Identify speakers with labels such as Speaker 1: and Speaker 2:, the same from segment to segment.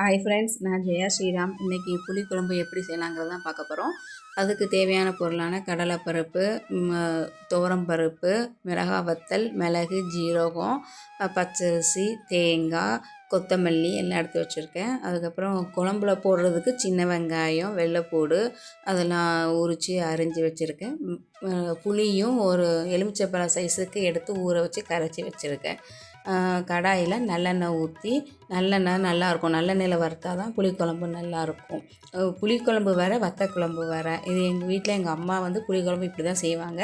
Speaker 1: Hi friends நான் ஜெயா ஸ்ரீராம். இன்றைக்கி புளிக்குழம்பு எப்படி செய்யலாங்கிறது தான் பார்க்க போகிறோம் அதுக்கு தேவையான பொருளான கடலைப்பருப்பு துவரம்பருப்பு மிளகா வத்தல் மிளகு ஜீரகம் பச்சரிசி தேங்காய் கொத்தமல்லி எல்லாம் எடுத்து வச்சுருக்கேன். அதுக்கப்புறம் குழம்புல போடுறதுக்கு சின்ன வெங்காயம் வெள்ளைப்பூடு அதெல்லாம் உரித்து அரிஞ்சு வச்சுருக்கேன். புளியும் ஒரு எலுமிச்சப்பழம் சைஸுக்கு எடுத்து ஊற வச்சு கரைச்சி வச்சுருக்கேன். கடாயில் நல்லெண்ணெய் ஊற்றி நல்லெண்ணெய் நல்லாயிருக்கும் நல்லெண்ணெயில் வறுத்தா தான் புளிக்குழம்பு நல்லாயிருக்கும் புளிக்குழம்பு வேறு வத்த குழம்பு வேறு இது எங்கள் வீட்டில் எங்கள் அம்மா வந்து புளிக்குழம்பு இப்படி தான் செய்வாங்க.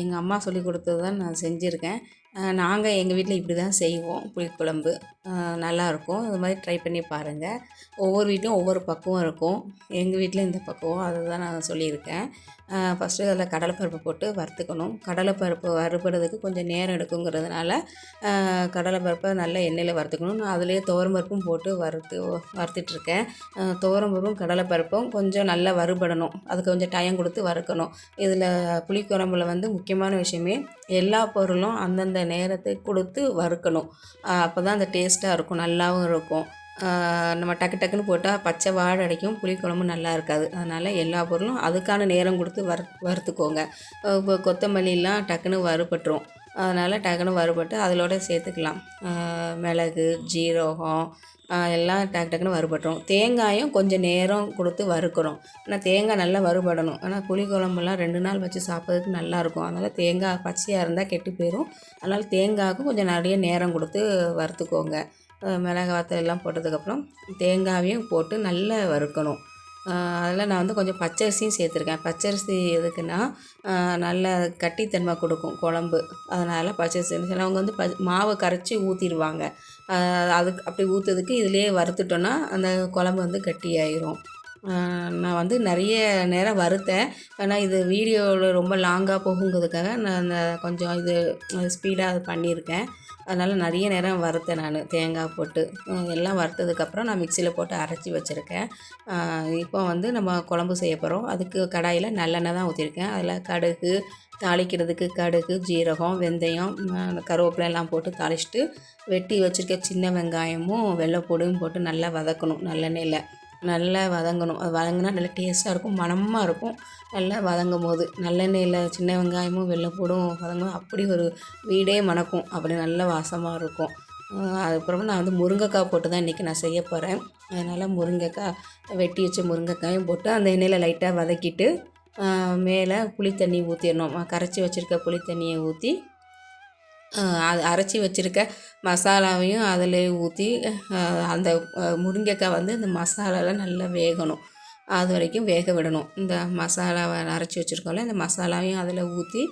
Speaker 1: எங்கள் அம்மா சொல்லி கொடுத்தது தான் நான் செஞ்சுருக்கேன். நாங்கள் எங்கள் வீட்டில் இப்படி தான் செய்வோம். புளிக்குழம்பு. நல்லாயிருக்கும் இது மாதிரி ட்ரை பண்ணி பாருங்கள் ஒவ்வொரு வீட்லையும் ஒவ்வொரு பக்குவம் இருக்கும். எங்கள் வீட்டில் இந்த பக்குவம். அதை தான் நான் சொல்லியிருக்கேன். ஃபஸ்ட்டு அதில் கடலைப்பருப்பு போட்டு வறுத்துக்கணும். கடலைப்பருப்பு வறுபடுறதுக்கு கொஞ்சம் நேரம் எடுக்குங்கிறதுனால கடலைப்பருப்பை நல்லா எண்ணெயில் வறுத்துக்கணும். நான் அதுலேயே துவரம்பருப்பும் போட்டு வறுத்து வறுத்துட்ருக்கேன். துவரம்பருப்பும் கடலைப்பருப்பும் கொஞ்சம் நல்லா வறுபடணும். அதுக்கு கொஞ்சம் டைம் கொடுத்து வறுக்கணும். இதில் புளிக்குழம்புல வந்து முக்கியமான விஷயமே எல்லா பொருளும் அந்தந்த நேரத்தை கொடுத்து வறுக்கணும். அப்போ தான் அந்த டேஸ்ட்டாக இருக்கும் நல்லாவும் இருக்கும். நம்ம டக்கு டக்குன்னு போட்டால் பச்சை வாழை அடைக்கும் புளிக்குழம்பு நல்லா இருக்காது. அதனால் எல்லா பொருளும் அதுக்கான நேரம் கொடுத்து வறு வறுத்துக்கோங்க. இப்போ கொத்தமல்லிலாம் டக்குன்னு வறுபட்டுரும். அதனால் டக்குன்னு வறுபட்டு அதிலோட சேர்த்துக்கலாம். மிளகு ஜீரகம் எல்லாம் டக்கு டக்குன்னு வறுபட்டுரும். தேங்காயும் கொஞ்சம் நேரம் கொடுத்து வறுக்கிறோம் ஆனால் தேங்காய் நல்லா வறுபடணும். ஆனால் புளி குழம்புலாம் ரெண்டு நாள் வச்சு சாப்பிட்றதுக்கு நல்லாயிருக்கும். அதனால் தேங்காய் பச்சையாக இருந்தால் கெட்டு போயிடும் அதனால் தேங்காய்க்கும் கொஞ்சம் நிறைய நேரம் கொடுத்து வறுத்துக்கோங்க. அஹ் மிளகாய் வத்தல் எல்லாம் போட்டதுக்கப்புறம் தேங்காவையும் போட்டு நல்லா வறுக்கணும். அதில் நான் வந்து கொஞ்சம் பச்சரிசியும் சேர்த்துருக்கேன். பச்சரிசி எதுக்குன்னா நல்ல கட்டித்தன்மை கொடுக்கும் குழம்பு. அதனால் பச்சரிசி சிலவங்க வந்து ப மாவை கரைச்சி ஊற்றிடுவாங்க அதுக்கு அப்படி ஊற்றுறதுக்கு இதிலே வறுத்துட்டோன்னா அந்த குழம்பு வந்து கட்டியாயிரும். நான் வந்து நிறைய நேரம் வறுத்தேன் ஆனால் இது வீடியோவில் ரொம்ப லாங்காக போகுங்கிறதுக்காக நான் அந்த கொஞ்சம் இது ஸ்பீடாக அது பண்ணியிருக்கேன். அதனால் நிறைய நேரம் வறுத்தேன் நான். தேங்காய் போட்டு எல்லாம் வறுத்ததுக்கப்புறம் நான் மிக்சியில் போட்டு அரைச்சி வச்சுருக்கேன். இப்போ வந்து நம்ம குழம்பு செய்ய போகிறோம் அதுக்கு கடாயில் நல்லெண்ணெய் தான் ஊற்றிருக்கேன் அதில் கடுகு தாளிக்கிறதுக்கு கடுகு ஜீரகம் வெந்தயம் கருவேப்பிலை எல்லாம் போட்டு தாளிச்சிட்டு வெட்டி வச்சுருக்க சின்ன வெங்காயமும் வெள்ளைப்பூடும் போட்டு நல்லா வதக்கணும் நல்லெண்ணெயில். நல்லா வதங்கணும். அது வதங்கினா நல்லா டேஸ்ட்டாக இருக்கும் மணமாக இருக்கும். நல்லா வதங்கும் போது நல்லெண்ணெயில் சின்ன வெங்காயமும் வெள்ளைப்பூடும் வதங்கும் அப்படி ஒரு வீடே மணக்கும். அப்படி நல்ல வாசமாக இருக்கும். அதுக்கப்புறமா நான் வந்து முருங்கைக்காய் போட்டு தான் இன்றைக்கி நான் செய்ய போகிறேன் அதனால் முருங்கைக்காய் வெட்டி வச்ச முருங்கைக்காயும் போட்டு அந்த எண்ணெயில் லைட்டாக வதக்கிட்டு மேலே புளி தண்ணி ஊற்றிடணும் கரைச்சி வச்சுருக்க புளி தண்ணியை ஊற்றி அரைச்சி வச்சுருக்க மசாலாவையும் அதில் ஊற்றி அந்த முருங்கைக்காய் வந்து இந்த மசாலாலாம் நல்லா வேகணும். அது வரைக்கும் வேக விடணும். இந்த மசாலாவை அரைச்சி வச்சுருக்கோம்ல இந்த மசாலாவையும் அதில் ஊற்றி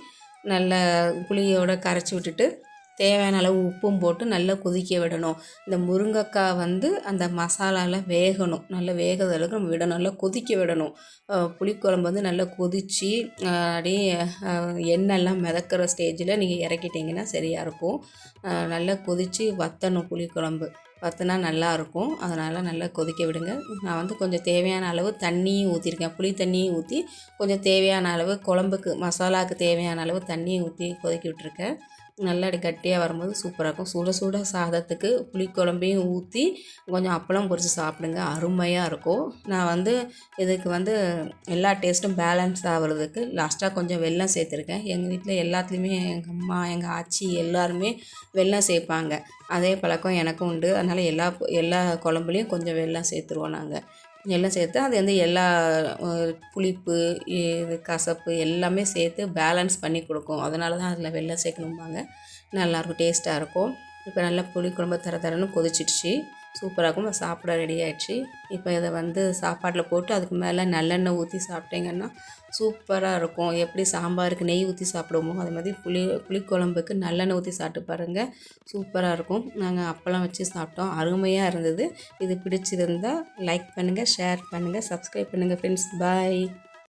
Speaker 1: நல்லா புளியோட கரைச்சி விட்டுட்டு தேவையான அளவு உப்பும் போட்டு நல்லா கொதிக்க விடணும். இந்த முருங்கைக்காய் வந்து அந்த மசாலாவில் வேகணும். நல்லா வேகிறது அளவுக்கு நம்ம விடணும் நல்லா கொதிக்க விடணும். புளிக்குழம்பு வந்து நல்லா கொதித்து அப்படியே எண்ணெய்லாம் மிதக்கிற ஸ்டேஜில் நீங்கள் இறக்கிட்டிங்கன்னா சரியாக இருக்கும். நல்லா கொதித்து வற்றணும் புளிக்குழம்பு. வற்றினா நல்லாயிருக்கும் அதனால் நல்லா கொதிக்க விடுங்க. நான் வந்து கொஞ்சம் தேவையான அளவு தண்ணியும் ஊற்றிருக்கேன் புளி தண்ணியும் ஊற்றி கொஞ்சம் தேவையான அளவு குழம்புக்கு மசாலாவுக்கு தேவையான அளவு தண்ணியும் ஊற்றி கொதிக்க விட்டுருக்கேன். நல்லா அப்படி கட்டியாக வரும்போது சூப்பராக இருக்கும். சுட சுட சாதத்துக்கு புளிக்குழம்பையும் ஊற்றி கொஞ்சம் அப்பளம் பொரித்து சாப்பிடுங்க. அருமையாக இருக்கும். நான் வந்து இதுக்கு வந்து எல்லா டேஸ்ட்டும் பேலன்ஸ் ஆகிறதுக்கு லாஸ்ட்டாக கொஞ்சம் வெள்ளம் சேர்த்துருக்கேன். எங்கள் வீட்டில் எல்லாத்துலேயுமே எங்கள் அம்மா எங்கள் ஆச்சி எல்லாருமே வெள்ளம் சேர்ப்பாங்க. அதே பழக்கம் எனக்கும் உண்டு. அதனால் எல்லா எல்லா குழம்புலேயும் கொஞ்சம் வெள்ளம் சேர்த்துருவோம் நாங்கள் எல்லாம் சேர்த்து அது வந்து எல்லா புளிப்பு இது கசப்பு எல்லாமே சேர்த்து பேலன்ஸ் பண்ணி கொடுக்கும். அதனால தான் அதில் வெள்ளம் சேர்க்கணும்பாங்க. நல்லாயிருக்கும் டேஸ்ட்டாக இருக்கும். இப்போ நல்லா புளி குழம்பு தர தரன்னு கொதிச்சிடுச்சு. சூப்பராக இருக்கும் சாப்பிட ரெடி ஆயிடுச்சு. இப்போ இதை வந்து சாப்பாட்டில் போட்டு அதுக்கு மேலே நல்லெண்ணெய் ஊற்றி சாப்பிட்டீங்கன்னா சூப்பராக இருக்கும். எப்படி சாம்பாருக்கு நெய் ஊற்றி சாப்பிடுவோமோ அது மாதிரி புளி புளிக்குழம்புக்கு நல்லெண்ணெய் ஊற்றி சாப்பிட்டு பாருங்கள் சூப்பராக இருக்கும். நாங்கள் அப்பளம் வச்சு சாப்பிட்டோம். அருமையாக இருந்தது. இது பிடிச்சிருந்தா லைக் பண்ணுங்கள் ஷேர் பண்ணுங்கள் சப்ஸ்கிரைப் பண்ணுங்கள் ஃப்ரெண்ட்ஸ் பாய்